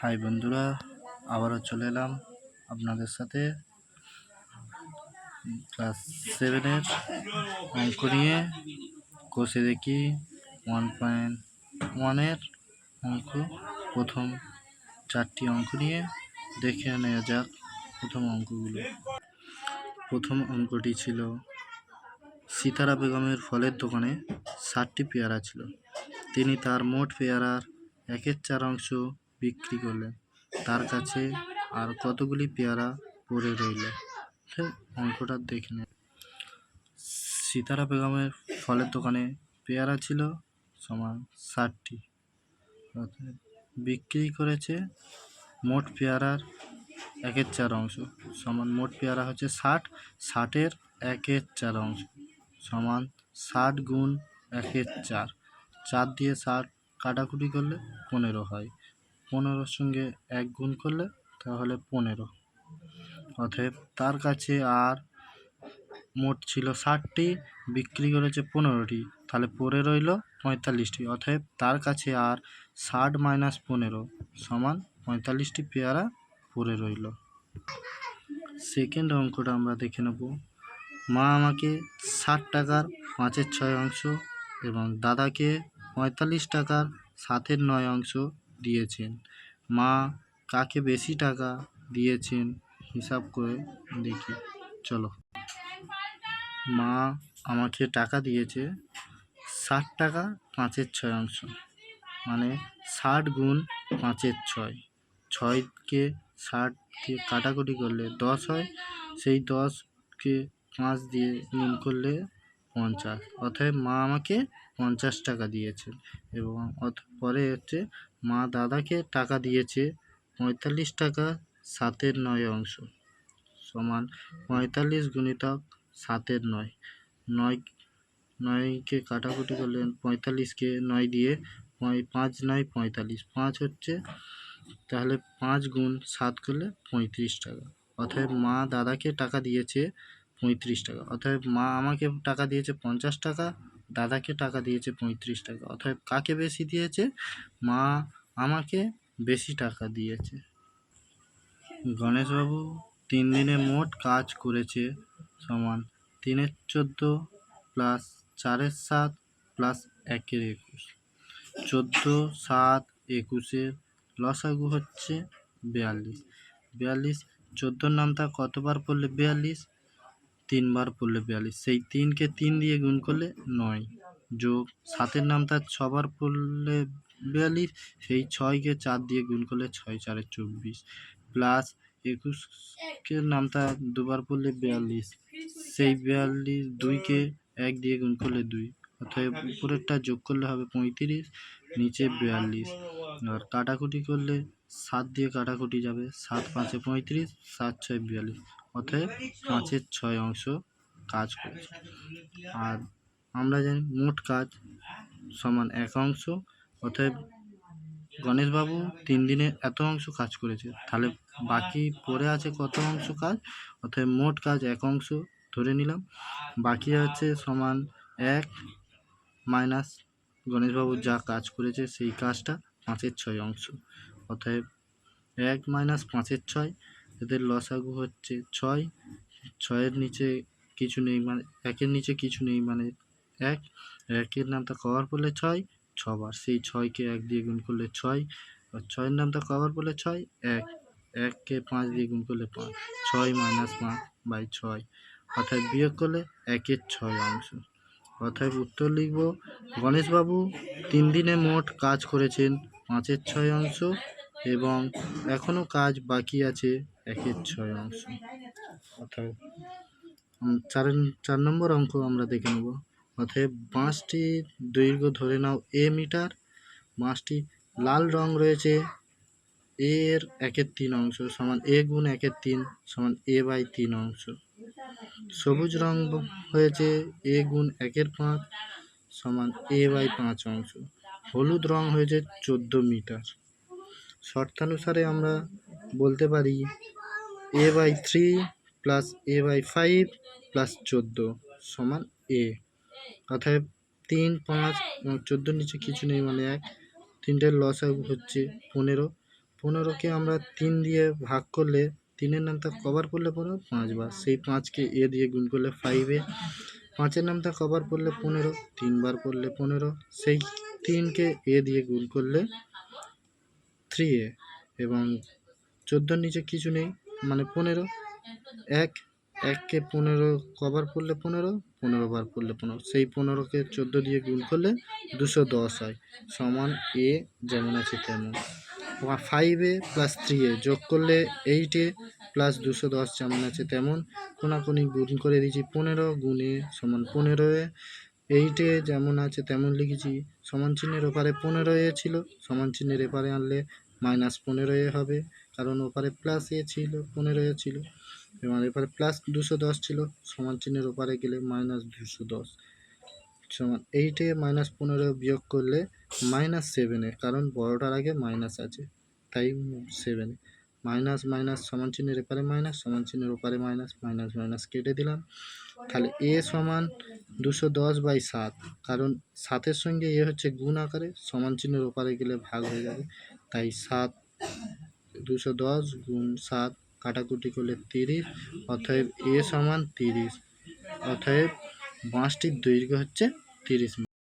High বন্ধুরা, আবারও চলে এলাম আপনাদের সাথে। ক্লাস সেভেনের অঙ্ক নিয়ে কষে দেখি ওয়ান পয়েন্ট ওয়ানের অঙ্ক। প্রথম চারটি অঙ্ক নিয়ে দেখে নেওয়া যাক প্রথম অঙ্কগুলো। প্রথম অঙ্কটি ছিল সিতারা বেগমের ফলের দোকানে ষাটটি পেয়ারা ছিল। তিনি তার মোট পেয়ারার একের চার অংশ বিক্রি করলেন তার কাছে আর কতগুলি পেয়ারা পড়ে রইল অঙ্কটা দেখে নেন সিতারা বেগমের ফলের দোকানে পেয়ারা ছিল সমান ষাটটি। বিক্রি করেছে মোট পেয়ারার একের চার অংশ। সমান মোট পেয়ারা হচ্ছে ষাট, ষাটের একের চার অংশ। সমান ষাট গুণ একের চার। চার দিয়ে ষাট কাটাকুটি করলে পনেরো হয়। পনেরোর সঙ্গে এক গুণ করলে তাহলে পনেরো। অতএব তার কাছে আর মোট ছিল ষাটটি, বিক্রি করেছে পনেরোটি, তাহলে পড়ে রইল পঁয়তাল্লিশটি। অতএব তার কাছে আর ষাট মাইনাস পনেরো সমান পঁয়তাল্লিশটি পেয়ারা পড়ে রইল। সেকেন্ড অঙ্কটা আমরা দেখে নেব। মা আমাকে ষাট টাকার পাঁচের ছয় অংশ এবং দাদাকে পঁয়তাল্লিশ টাকার সাতের নয় অংশ দিয়েছেন। মা কাকে বেশি টাকা দিয়েছেন, হিসাব করে দেখি। চলো। মা আমাকে টাকা দিয়েছে ষাট টাকা পাঁচের ছয় অংশ। মানে ষাট গুণ পাঁচের ছয়। ছয়কে ষাটকে কাটাকুটি করলে দশ হয়। সেই দশকে পাঁচ দিয়ে গুণ করলে পঞ্চাশ। অতএব মা আমাকে পঞ্চাশ টাকা দিয়েছে এবং পরে হচ্ছে মা দাদাকে টাকা দিয়েছে পঁয়তাল্লিশ টাকা সাতের নয় অংশ সমান পঁয়তাল্লিশ গুণিতক সাতের নয়। নয়, নয়কে কাটাকুটি করলেন, পঁয়তাল্লিশকে নয় দিয়ে পাঁচ নয় পঁয়তাল্লিশ। পাঁচ হচ্ছে তাহলে পাঁচ গুণ সাত করলে পঁয়ত্রিশ টাকা। অতএব মা দাদাকে টাকা দিয়েছে পঁয়ত্রিশ টাকা। অতএব মা আমাকে টাকা দিয়েছে পঞ্চাশ টাকা, দাদাকে টাকা দিয়েছে পঁয়ত্রিশ টাকা। অতএব কাকে বেশি দিয়েছে? মা আমাকে বেশি টাকা দিয়েছে। গণেশবাবু তিন দিনে মোট কাজ করেছে সমান তিনের চোদ্দ প্লাস চারের সাত প্লাস একের একুশ। চোদ্দ সাত একুশের লসাগু হচ্ছে বিয়াল্লিশ। বিয়াল্লিশ, চোদ্দোর নামটা কতবার পড়লে বিয়াল্লিশ? তিনবার পড়লে বিয়াল্লিশ। সেই তিনকে তিন দিয়ে গুণ করলে নয়। যোগ সাতের নামটা ছবার পড়লে বিয়াল্লিশ, সেই ছয়কে চার দিয়ে গুণ করলে ছয়, চারে চব্বিশ। প্লাস একুশকে নামটা দুবার পড়লে বিয়াল্লিশ। সেই বিয়াল্লিশ দুইকে এক দিয়ে গুণ করলে দুই। অতএব উপরেরটা যোগ করলে হবে পঁয়ত্রিশ, নিচে বিয়াল্লিশ। আর কাটাকুটি করলে সাত দিয়ে কাটাকুটি যাবে। সাত পাঁচে পঁয়ত্রিশ, সাত ছয় বিয়াল্লিশ। অতএব পাঁচের ছয় অংশ কাজ করেছে। আর আমরা জানি মোট কাজ সমান এক অংশ। অতএব গণেশবাবু তিন দিনে এত অংশ কাজ করেছে। তাহলে বাকি পড়ে আছে কত অংশ কাজ? অতএব মোট কাজ এক অংশ ধরে নিলাম। বাকি আছে সমান এক মাইনাস গণেশবাবু যা কাজ করেছে সেই কাজটা পাঁচের ছয় অংশ। অতএব এক মাইনাস পাঁচের ছয়, এদের লসাগু হচ্ছে ছয়, ছয়ের নিচে কিছু নেই মানে একের নিচে কিছু নেই মানে এক, একের নামটা কভার করলে ছয়, ছবার, সেই ছয়কে এক দিয়ে গুণ করলে ছয়, আর ছয়ের নামটা কভার করলে ছয়, এক, এককে পাঁচ দিয়ে গুণ করলে পাঁচ, ছয় মাইনাস পাঁচ বাই ছয় অর্থাৎ বিয়োগ করলে একের ছয় অংশ অর্থাৎ উত্তর লিখব, গণেশবাবু তিন দিনে মোট কাজ করেছেন পাঁচের ছয় অংশ এবং এখনও কাজ বাকি আছে, একের ছয় অংশ। অর্থাৎ চার চার নম্বর অঙ্ক আমরা দেখে নেব। অতএব বাঁশটির দৈর্ঘ্য ধরে নাও এ মিটার, বাঁশটি লাল রং রয়েছে, এ এর একের তিন অংশ সমান এ গুণ একের তিন সমান এ বাই তিন অংশ। সবুজ রং হয়েছে এ গুণ একের পাঁচ সমান এ বাই পাঁচ অংশ। হলুদ রং হয়েছে চোদ্দ মিটার। শর্তানুসারে আমরা বলতে পারি a by three plus a by five plus চোদ্দ সমান এ অর্থাৎ তিন, পাঁচ চোদ্দোর নিচে কিছু নেই মানে এক। তিনটের লস হচ্ছে পনেরো। পনেরোকে আমরা তিন দিয়ে ভাগ করলে, তিনের নামটা কভার করলে পনেরো পাঁচবার সেই পাঁচকে এ দিয়ে গুণ করলে ফাইভে পাঁচের নামটা কভার করলে পনেরো, তিনবার করলে পনেরো। সেই তিনকে এ দিয়ে গুণ করলে থ্রি এ এবং চোদ্দোর নিচে কিছু নেই মানে পনেরো। এক, এককে পনেরো কভার করলে পনেরো পনেরো বার করলে পনেরো। সেই পনেরোকে চোদ্দ দিয়ে গুণ করলে দুশো দশ হয়। সমান এ যেমন আছে তেমন। ফাইভে প্লাস থ্রি এ যোগ করলে এইটে প্লাস দুশো দশ যেমন আছে তেমন। কোনাকুনি গুণ করে দিয়েছি পনেরো গুণে সমান পনেরো এ। এইটে যেমন আছে তেমন লিখেছি সমান চিহ্নের ওপারে পনেরো এ ছিল, সমান চিহ্নের এপারে আনলে মাইনাস পনেরো এ হবে। কারণ ওপারে প্লাস এ ছিল পনেরো এ ছিল। এবং এপারে প্লাস দুশো দশ ছিল, সমান চিহ্নের ওপারে গেলে মাইনাস দুশো দশ। সমান এইটে মাইনাস পনেরো বিয়োগ করলে মাইনাস সেভেনে কারণ বড়টার আগে মাইনাস আছে, তাই সেভেন মাইনাস মাইনাস সমান চিহ্নের এপারে মাইনাস, সমান চিহ্নের ওপারে মাইনাস মাইনাস মাইনাস কেটে দিলাম। তাহলে এ সমান দুশো দশ বাই সাত, কারণ সাতের সঙ্গে এ হচ্ছে গুণ আকারে সমান চিহ্নের ওপারে গেলে ভাগ হয়ে যাবে। তাই সাত দুশো দশ গুণ সাত কাটাকুটি করলে তিরিশ, অতএব এ সমান তিরিশ, অতএব বাঁশটির দৈর্ঘ্য হচ্ছে তিরিশ